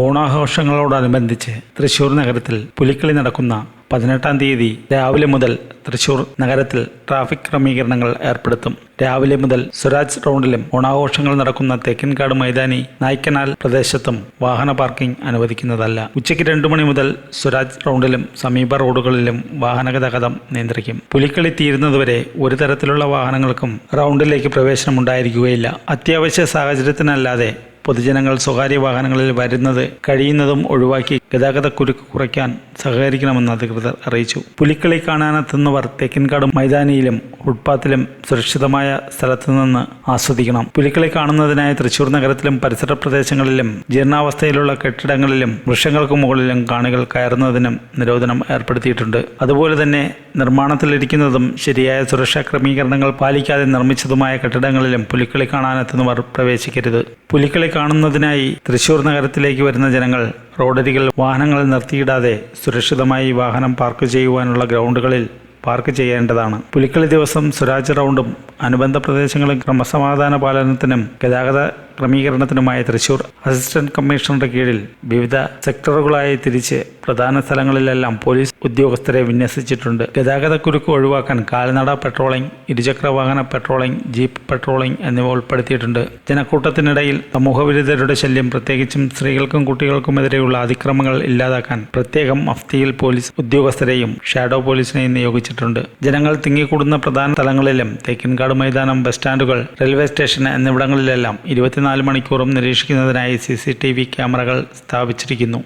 ഓണാഘോഷങ്ങളോടനുബന്ധിച്ച് തൃശൂർ നഗരത്തിൽ പുലിക്കളി നടക്കുന്ന പതിനെട്ടാം തീയതി രാവിലെ മുതൽ തൃശൂർ നഗരത്തിൽ ട്രാഫിക് ക്രമീകരണങ്ങൾ ഏർപ്പെടുത്തും. രാവിലെ മുതൽ സ്വരാജ് റൗണ്ടിലും ഓണാഘോഷങ്ങൾ നടക്കുന്ന തേക്കിൻകാട് മൈതാനി നായ്ക്കനാൽ പ്രദേശത്തും വാഹന പാർക്കിംഗ് അനുവദിക്കുന്നതല്ല. ഉച്ചയ്ക്ക് രണ്ടു മണി മുതൽ സ്വരാജ് റൗണ്ടിലും സമീപ റോഡുകളിലും വാഹന ഗതാഗതം നിയന്ത്രിക്കും. പുലിക്കളി തീരുന്നതുവരെ ഒരു തരത്തിലുള്ള വാഹനങ്ങൾക്കും റൗണ്ടിലേക്ക് പ്രവേശനം ഉണ്ടായിരിക്കുകയില്ല അത്യാവശ്യ സാഹചര്യത്തിനല്ലാതെ പൊതുജനങ്ങൾ സ്വകാര്യ വാഹനങ്ങളിൽ വരുന്നത് കഴിയുന്നതും ഒഴിവാക്കി ഗതാഗത കുരുക്ക് കുറയ്ക്കാൻ സഹകരിക്കണമെന്ന് അധികൃതർ അറിയിച്ചു. പുലിക്കളി കാണാനെത്തുന്നവർ തെക്കിൻകാട് മൈതാനിയിലും ഫുട്പാത്തിലും സുരക്ഷിതമായ സ്ഥലത്തു നിന്ന് ആസ്വദിക്കണം. പുലിക്കളി കാണുന്നതിനായി തൃശൂർ നഗരത്തിലും പരിസര പ്രദേശങ്ങളിലും ജീർണാവസ്ഥയിലുള്ള കെട്ടിടങ്ങളിലും വൃക്ഷങ്ങൾക്ക് മുകളിലും കാണികൾ കയറുന്നതിനും നിരോധനം ഏർപ്പെടുത്തിയിട്ടുണ്ട്. അതുപോലെ തന്നെ നിർമ്മാണത്തിലിരിക്കുന്നതും ശരിയായ സുരക്ഷാ ക്രമീകരണങ്ങൾ പാലിക്കാതെ നിർമ്മിച്ചതുമായ കെട്ടിടങ്ങളിലും പുലിക്കളി കാണാനെത്തുന്നവർ പ്രവേശിക്കരുത്. പുലിക്കളി കാണുന്നതിനായി തൃശൂർ നഗരത്തിലേക്ക് വരുന്ന ജനങ്ങൾ റോഡരികിൽ വാഹനങ്ങൾ നിർത്തിയിടാതെ സുരക്ഷിതമായി വാഹനം പാർക്ക് ചെയ്യുവാനുള്ള ഗ്രൗണ്ടുകളിൽ പാർക്ക് ചെയ്യേണ്ടതാണ്. പുലിക്കളി ദിവസം സ്വരാജ് റൗണ്ടും അനുബന്ധ പ്രദേശങ്ങളിൽ ക്രമസമാധാന പാലനത്തിനും ഗതാഗത ക്രമീകരണത്തിനുമായി തൃശൂർ അസിസ്റ്റന്റ് കമ്മീഷണറുടെ കീഴിൽ വിവിധ സെക്ടറുകളായി തിരിച്ച് പ്രധാന സ്ഥലങ്ങളിലെല്ലാം പോലീസ് ഉദ്യോഗസ്ഥരെ വിന്യസിച്ചിട്ടുണ്ട്. ഗതാഗത കുരുക്ക് ഒഴിവാക്കാൻ കാൽനട പെട്രോളിംഗ് ഇരുചക്ര വാഹന പെട്രോളിംഗ് ജീപ്പ് പെട്രോളിംഗ് എന്നിവ ഉൾപ്പെടുത്തിയിട്ടുണ്ട്. ജനക്കൂട്ടത്തിനിടയിൽ സമൂഹവിരുദ്ധരുടെ ശല്യം പ്രത്യേകിച്ചും സ്ത്രീകൾക്കും കുട്ടികൾക്കുമെതിരെയുള്ള അതിക്രമങ്ങൾ ഇല്ലാതാക്കാൻ പ്രത്യേകം മഫ്തിയിൽ പോലീസ് ഉദ്യോഗസ്ഥരെയും ഷാഡോ പോലീസിനെയും നിയോഗിച്ചിട്ടുണ്ട്. ജനങ്ങൾ തിങ്ങിക്കൂടുന്ന പ്രധാന സ്ഥലങ്ങളിലും തേക്കിൻകാട് മൈതാനം ബസ് സ്റ്റാൻഡുകൾ റെയിൽവേ സ്റ്റേഷൻ എന്നിവിടങ്ങളിലെല്ലാം ഇരുപത്തിനാല് മണിക്കൂറും നിരീക്ഷിക്കുന്നതിനായി സി സി ടി വി ക്യാമറകൾ സ്ഥാപിച്ചിരിക്കുന്നു.